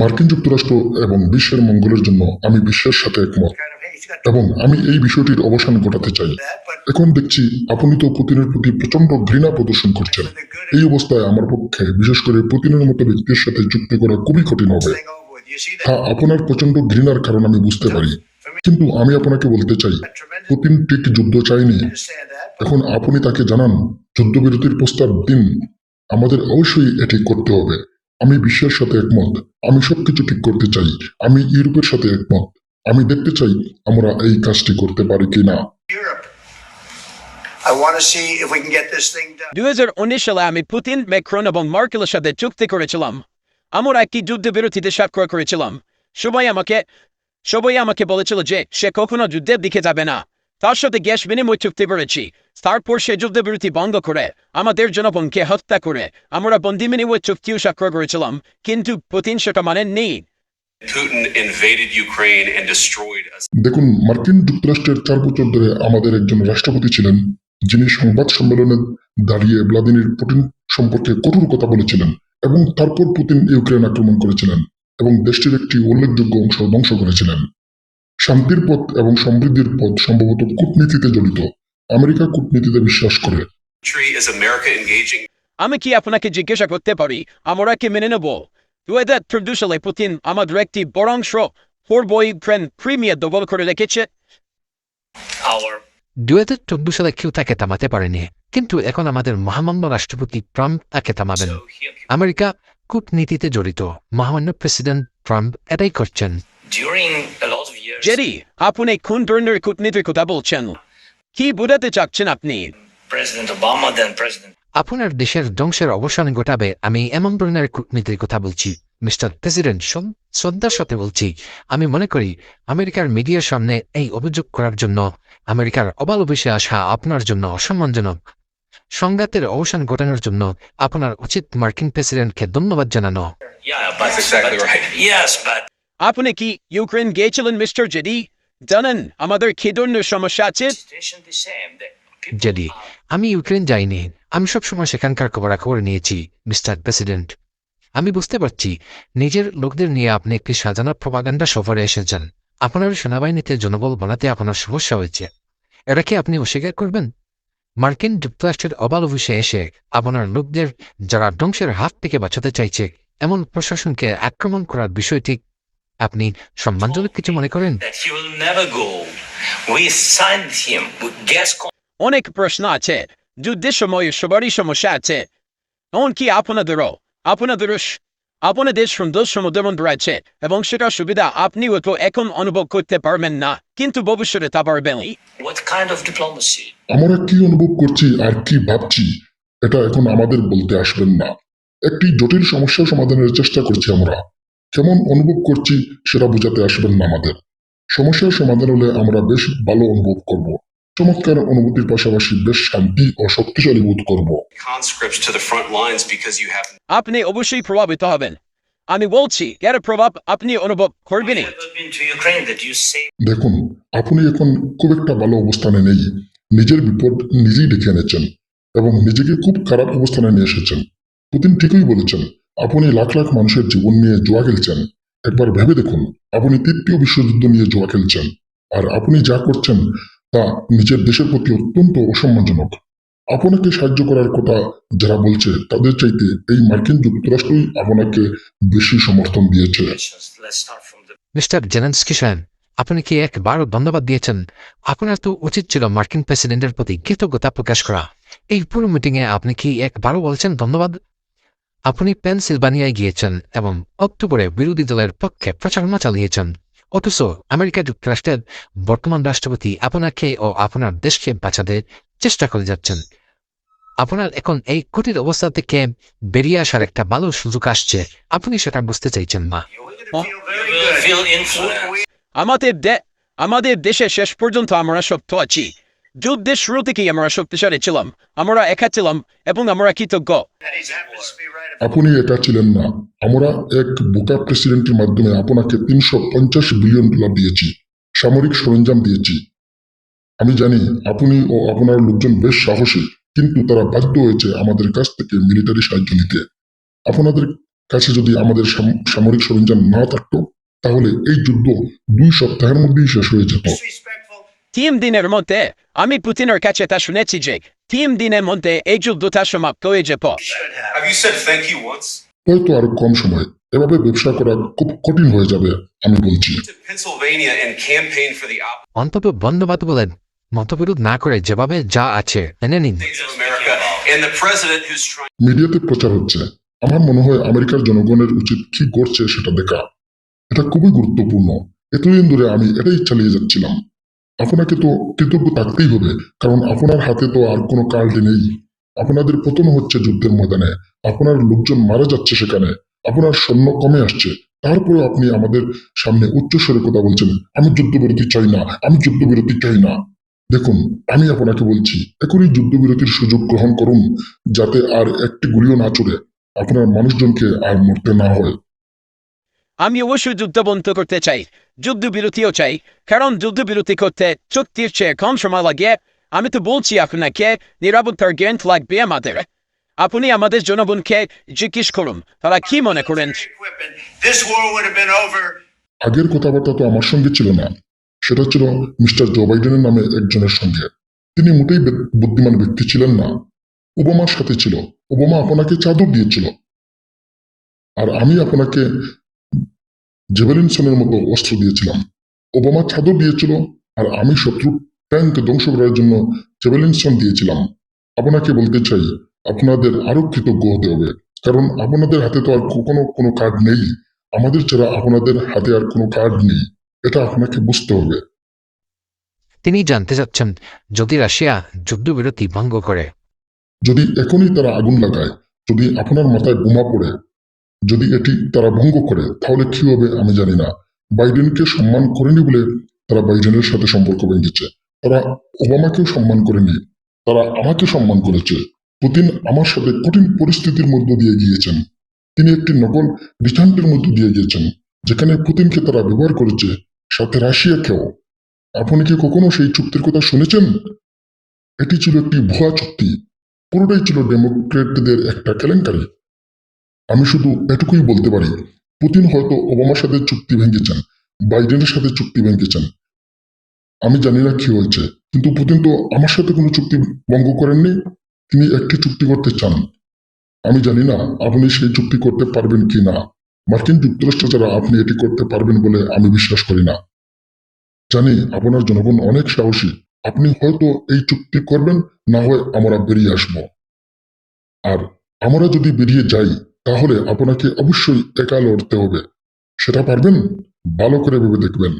মার্কিন যুক্তরাষ্ট্র এবং বিশ্বের মঙ্গলের জন্য আমি বিশ্বের সাথে একমত। এবং আমি এই বিষয়টির অবসান ঘটাতে চাই। এখন দেখছি আপনি তো পুতিনের প্রতি প্রচণ্ড ঘৃণা প্রদর্শন করছেন। এই অবস্থায় আমার পক্ষে, বিশেষ করে পুতিনের মতো ব্যক্তির সাথে চুক্তি করা খুবই কঠিন হবে। হ্যাঁ আপনার প্রচণ্ড ঘৃণার কারণ আমি বুঝতে পারি। কিন্তু আমি আপনাকে বলতে চাই, পুতিন ঠিক যুদ্ধ চাইনি এখন আপনি তাকে জানান, যুদ্ধবিরতির প্রস্তাব দিন। আমাদের অবশ্যই এটি করতে হবে। আমি বিশ্বের সাথে একমত। আমি সবকিছু ঠিক করতে চাই। আমি ইউরোপের সাথে একমত। আমি দেখতে চাই আমরা এই কাজটি করতে পারি কিনা। I want to see if we get this thing done. দুই হাজার উনিশ সালে আমি পুতিন ম্যাক্রন এবং মার্কেলের সাথে চুক্তি করেছিলাম। আমরা একটি যুদ্ধবিরতিতে স্বাক্ষর করেছিলাম। সবাই আমাকে সবাই আমাকে বলেছিল যে সে কখনো যুদ্ধের দিকে যাবে না। তার সাথে গ্যাস বিনিময় চুক্তি করেছি। তারপর সে যুদ্ধবিরতি বন্ধ করে আমাদের জনগণকে হত্যা করে আমরা বন্দি বিনিময় চুক্তিও স্বাক্ষর করেছিলাম কিন্তু পুতিন সেটা মানেননি। দেখুন মার্কিন যুক্তরাষ্ট্রের চার বছর ধরে আমাদের একজন রাষ্ট্রপতি ছিলেন যিনি সংবাদ সম্মেলনে দাঁড়িয়ে ভ্লাদিমির পুতিন সম্পর্কে কঠোর কথা বলেছিলেন এবং তারপর পুতিন ইউক্রেন আক্রমণ করেছিলেন এবং দেশটির একটি উল্লেখযোগ্য অংশ ধ্বংস করেছিলেন। শান্তির পথ এবং সমৃদ্ধির পথ সম্ভবত কূটনীতিতে জড়িত। আমেরিকা কূটনীতিতে বিশ্বাস করে। আমি কি আপনাকে জিজ্ঞাসা করতে পারি? আমরা কি মেনে নেব? দু হাজার চোদ্দ সালে পুতিন আমাদের একটি বড় অংশ পূর্ব ইউক্রেন ক্রিমিয়া দখল করে রেখেছে। দু হাজার চোদ্দ সালে কেউ তাকে থামাতে পারেনি কিন্তু এখন আমাদের মহামান্য রাষ্ট্রপতি ট্রাম্প তাকে থামাবেন। আমেরিকা কূটনীতিতে জড়িত। মহামান্য প্রেসিডেন্ট ট্রাম্প এটাই করছেন। জেরি আপনি কোন ধরনের কূটনীতির কথা বলছেন কি বোঝাতে চাচ্ছেন আপনি আপনার দেশের ধ্বংসের অবসান ঘটাবে আমি এমন ধরনের কূটনীতির কথা বলছি মিস্টার প্রেসিডেন্ট শ্রদ্ধার সাথে বলছি আমি মনে করি আমেরিকার মিডিয়ার সামনে এই অভিযোগ করার জন্য আমেরিকার অবাল অফিসে আসা আপনার জন্য অসম্মানজনক সংঘাতের অবসান ঘটানোর জন্য আপনার উচিত মার্কিন প্রেসিডেন্টকে ধন্যবাদ জানানো আপনি কি ইউক্রেন গিয়েছিলেন মিস্টার জেডি জানেন আমাদের ধরনের সমস্যা আছে জেডি আমি ইউক্রেন যাইনি। আমি সবসময় সেখানকার খবরাখবর নিয়েছি মিস্টার প্রেসিডেন্ট আমি বুঝতে পারছি, নিজের লোকদের নিয়ে আপনি একটি সাজানো প্রপাগান্ডা সফরে এসেছেন। আপনার সেনাবাহিনীতে জনবল বানাতে আপনার সমস্যা হয়েছে। এরা কি আপনি অস্বীকার করবেন? মার্কিন যুক্তরাষ্ট্রের অবাল অফিসে এসে আপনার লোকদের যারা ধ্বংসের হাত থেকে বাঁচাতে চাইছে, এমন প্রশাসনকে আক্রমণ করার বিষয়টি আপনি সম্মানজনক কিছু মনে করেন? অনেক প্রশ্ন আছে। যুদ্ধের সময় সবারই সমস্যা আছে। এমনকি আপনাদেরও আপনাদেরও স- আপনাদের সুন্দর সমুদ্রমন রয়েছে এবং সেটার সুবিধা আপনি হয়তো এখন অনুভব করতে পারবেন না কিন্তু ভবিষ্যতে তা পারবেন। আমরা কি অনুভব করছি আর কি ভাবছি এটা এখন আমাদের বলতে আসবেন না। একটি জটিল সমস্যা সমাধানের চেষ্টা করছি আমরা। কেমন অনুভব করছি সেটা বোঝাতে আসবেন না আমাদের। সমস্যার সমাধান হলে আমরা বেশ ভালো অনুভব করব। চমৎকার অনুভূতির পাশাপাশি বেশ শান্তি ও শক্তিশালী বোধ করব। আপনি অবশ্যই প্রভাবিত হবেন। আমি বলছি এর প্রভাব আপনি অনুভব say দেখুন আপনি এখন খুব একটা ভালো অবস্থানে নেই। নিজের বিপদ নিজেই ডেকে এনেছেন এবং নিজেকে খুব খারাপ অবস্থানে নিয়ে এসেছেন। পুতিন ঠিকই বলেছেন আপনি লাখ লাখ মানুষের জীবন নিয়ে জোয়া খেলছেন। একবার ভেবে দেখুন, আপনি তৃতীয় বিশ্বযুদ্ধ নিয়ে জোয়া খেলছেন। আর আপনি যা করছেন তা নিজের দেশের প্রতি অত্যন্ত অসম্মানজনক। আপনাকে সাহায্য করার কথা যারা বলছে, তাদের চাইতে এই মার্কিন যুক্তরাষ্ট্রই আপনাকে বেশি সমর্থন দিয়েছে। মিস্টার জেলেন্সকি সাহেব আপনি কি একবারও ধন্যবাদ দিয়েছেন? আপনার তো উচিত ছিল মার্কিন প্রেসিডেন্টের প্রতি কৃতজ্ঞতা প্রকাশ করা। এই পুরো মিটিংয়ে আপনি কি একবারও বলছেন ধন্যবাদ? আপনি পেনসিলভানিয়ায় গিয়েছেন এবং অক্টোবরে বিরোধী দলের পক্ষে প্রচারণা চালিয়েছেন। অথচ আমেরিকা যুক্তরাষ্ট্রের বর্তমান রাষ্ট্রপতি আপনাকে ও আপনার দেশকে বাঁচাতে চেষ্টা করে যাচ্ছেন। আপনার এখন এই কঠিন অবস্থা থেকে বেরিয়ে আসার একটা ভালো সুযোগ আসছে। আপনি সেটা বুঝতে চাইছেন না। আমাদের আমাদের দেশে শেষ পর্যন্ত আমরা শক্ত আছি। যুদ্ধের শুরু থেকেই আমরা শক্তিশালী ছিলাম আমরা একা ছিলাম এবং আমরা কৃতজ্ঞ আপনি একা ছিলেন না আমরা এক বোকা প্রেসিডেন্টের মাধ্যমে আপনাকে তিনশো পঞ্চাশ বিলিয়ন ডলার দিয়েছি সামরিক সরঞ্জাম দিয়েছি আমি জানি আপনি ও আপনার লোকজন বেশ সাহসী কিন্তু তারা বাধ্য হয়েছে আমাদের কাছ থেকে মিলিটারি সাহায্য নিতে আপনাদের কাছে যদি আমাদের সাম- সামরিক সরঞ্জাম না থাকতো তাহলে এই যুদ্ধ দুই সপ্তাহের মধ্যেই শেষ হয়ে যেত তিন দিনের মধ্যে আমি পুতিনের কাছে তা শুনেছি যে তিন দিনের মধ্যে এই যুদ্ধটা সমাপ্ত হয়ে যাব Should have. Have you said thank you once? হয়তো আরও কম সময় এভাবে ব্যবসা করা খুব কঠিন হয়ে যাবে আমি বলছি অন্তত বন্দ্যোপাধ্যায় বলেন মতবিরোধ না করে যেভাবে যা আছে মেনে নিন. মিডিয়াতে প্রচার হচ্ছে আমার মনে হয় আমেরিকার জনগণের উচিত কি করছে সেটা দেখা এটা খুবই গুরুত্বপূর্ণ এতদিন ধরে আমি এটাই চালিয়ে যাচ্ছিলাম আপনাকে তো কৃতজ্ঞ থাকতেই হবে, কারণ আপনার হাতে তো আর কোনো কার্ড নেই। আপনাদের পতন হচ্ছে যুদ্ধের ময়দানে। আপনার লোকজন মারা যাচ্ছে সেখানে। আপনার সৈন্য কমে আসছে। তারপরে আপনি আমাদের সামনে উচ্চস্বরে কথা বলছেন। আমি যুদ্ধবিরতি চাই না। আমি যুদ্ধবিরতি চাই না। দেখুন, আমি আপনাকে বলছি, এখনই যুদ্ধবিরতির সুযোগ গ্রহণ করুন, যাতে আর একটি গুলিও না চলে আপনার মানুষজনকে আর মরতে না হয়। আমি অবশ্যই যুদ্ধ বন্ধ করতে চাই যুদ্ধবিরতিও চাই কারণ যুদ্ধবিরতি করতে চুক্তির চেয়ে কম সময় লাগে। আমি তো বলছি আপনাকে নিরাপত্তার জ্ঞান লাগবে আমাদের। আপনি আমাদের জনগণকে জিজ্ঞেস করুন তারা কি মনে করেন? আগের কথাবার্তা তো আমার সঙ্গে ছিল না। সেটা ছিল মিস্টার জো বাইডেনের নামে একজনের সঙ্গে। তিনি মোটেই বুদ্ধিমান ব্যক্তি ছিলেন না। ওবামার সাথে ছিল। ওবামা আপনাকে চাদর দিয়েছিল। আর আমি আপনাকে জেভেলিনসনের মতো অস্ত্র দিয়েছিলাম। ওবামা চাদর দিয়েছিল আর আমি শত্রু ট্যাঙ্ক ধ্বংস করার জন্য জেভেলিনসন দিয়েছিলাম। আপনাকে বলতে চাই আপনাদের আরও কৃতজ্ঞ হতে হবে কারণ আপনাদের হাতে তো আর কখনো কোনো কার্ড নেই। আমাদের ছাড়া আপনাদের হাতে আর কোনো কার্ড নেই। এটা আপনাকে বুঝতে হবে। তিনি জানতে চাচ্ছেন যদি রাশিয়া যুদ্ধবিরতি ভঙ্গ করে। যদি এখনই তারা আগুন লাগায় যদি আপনার মাথায় বোমা পড়ে যদি এটি তারা ভঙ্গ করে, তাহলে কি হবে আমি জানি না। বাইডেনকে সম্মান করেনি বলে তারা বাইডেনের সাথে সম্পর্ক ভেঙেছে তারা ওবামাকেও সম্মান করেনি, তারা আমাকে সম্মান করেছে। পুতিন আমার সাথে কঠিন পরিস্থিতির মধ্য দিয়ে গিয়েছেন। তিনি একটি নকল রিচান্টের মধ্য দিয়ে গিয়েছেন, যেখানে পুতিনকে তারা ব্যবহার করেছে, সাথে রাশিয়াকেও। আপনি কি কখনো সেই চুক্তির কথা শুনেছেন? এটি ছিল একটি ভুয়া চুক্তি। পুরোটাই ছিল ডেমোক্রেটদের একটা কেলেঙ্কারি। আমি শুধু এটুকুই বলতে পারি, পুতিন হয়তো ওবামার সাথে চুক্তি ভেঙেছেন, বাইডেনের সাথে চুক্তি ভেঙেছেন। আমি জানি না কি হয়েছে, কিন্তু পুতিন তো আমার সাথে কোনো চুক্তি ভঙ্গ করেননি, তিনি একটি চুক্তি করতে চান। আমি জানি না আপনি সেই চুক্তি করতে পারবেন কি না। মার্কিন যুক্তরাষ্ট্র ছাড়া আপনি এটি করতে পারবেন বলে আমি বিশ্বাস করি না। জানি আপনার জনগণ অনেক সাহসী, আপনি হয়তো এই চুক্তি করবেন, না হয় আমরা বেরিয়ে আসব। আর আমরা যদি বেরিয়ে যাই তাহলে আপনাকে অবশ্যই একা লড়তে হবে। সেটা পারবেন? ভালো করে ভেবে দেখবেন।